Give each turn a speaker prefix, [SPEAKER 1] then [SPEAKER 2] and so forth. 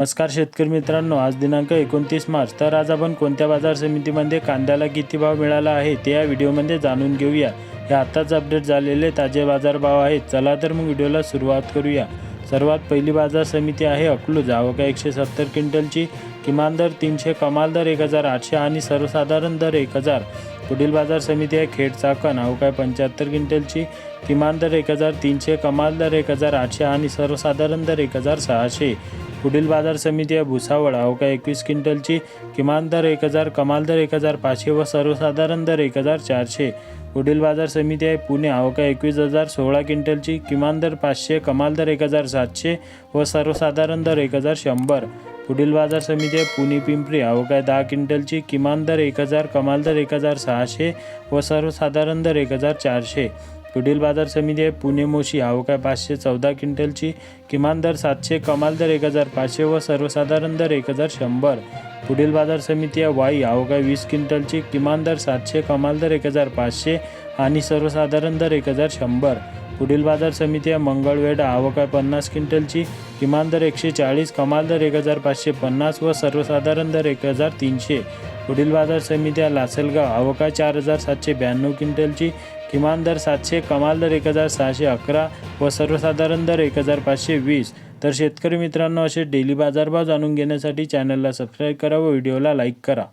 [SPEAKER 1] नमस्कार शेतकरी मित्रांनो आज दिनांक एकोणतीस मार्च. तर आज आपण कोणत्या बाजार समितीमध्ये कांद्याला किती भाव मिळाला आहे ते या व्हिडिओमध्ये जाणून घेऊया. हे आत्ताच अपडेट झालेले ताजे बाजारभाव आहेत. चला तर मग व्हिडिओला सुरुवात करूया. सर्वात पहिली बाजार समिती आहे अकलूज. आवका एकशे सत्तर क्विंटलची. किमान दर तीनशे कमाल दर एक हजार आठशे आणि सर्वसाधारण दर एक हजार. पुढील बाजार समिती आहे खेड चाकण. अवकाय पंच्याहत्तर क्विंटलची. किमान दर एक हजार तीनशे कमाल दर एक हजार आठशे आणि सर्वसाधारण दर एक हजार सहाशे. पुढील बाजार समिती आहे भुसावळ अवका एकवीस क्विंटलची किमान दर एक हजार कमाल दर एक हजार पाचशे व सर्वसाधारण दर एक हजार चारशे. पुढील बाजार समिती आहे पुणे अवका एकवीस हजार सोळा क्विंटलची किमान दर पाचशे कमाल दर एक हजार सातशे व सर्वसाधारण दर एक हजार शंभर. पुढील बाजार समिती आहे पुणे पिंपरी अवकाय दहा क्विंटलची किमान दर एक हजार कमाल दर एक हजार सहाशे व सर्वसाधारण दर एक हजार चारशे. पुढील बाजार समिती आहे. पुणे मोशी अवकाय पाचशे चौदा क्विंटलची किमान दर सातशे कमाल दर एक हजार पाचशे व सर्वसाधारण दर एक हजार शंभर. पुढील बाजार समिती आहे. वाई अवकाय वीस क्विंटलची किमान दर सातशे कमाल दर एक हजार पाचशे आणि सर्वसाधारण दर एक हजार शंभर. पुढील बाजार समिती आहे. मंगळवेढा आवकाय पन्नास क्विंटलची किमान दर एकशे चाळीस कमाल दर एक हजार पाचशे पन्नास व सर्वसाधारण दर एक हजार तीनशे. पुढील बाजार समिती आहे. लासलगाव अवकाय चार हजार सातशे ब्याण्णव क्विंटलची किमान दर सातशे कमाल दर एक हजार सहाशे अकरा व सर्वसाधारण दर एक हजार पाचशे वीस. तर शेतकरी मित्रांनो असे डेली बाजारभाव जाणून घेण्यासाठी चॅनलला सबस्क्राईब करा व व्हिडिओला लाईक करा.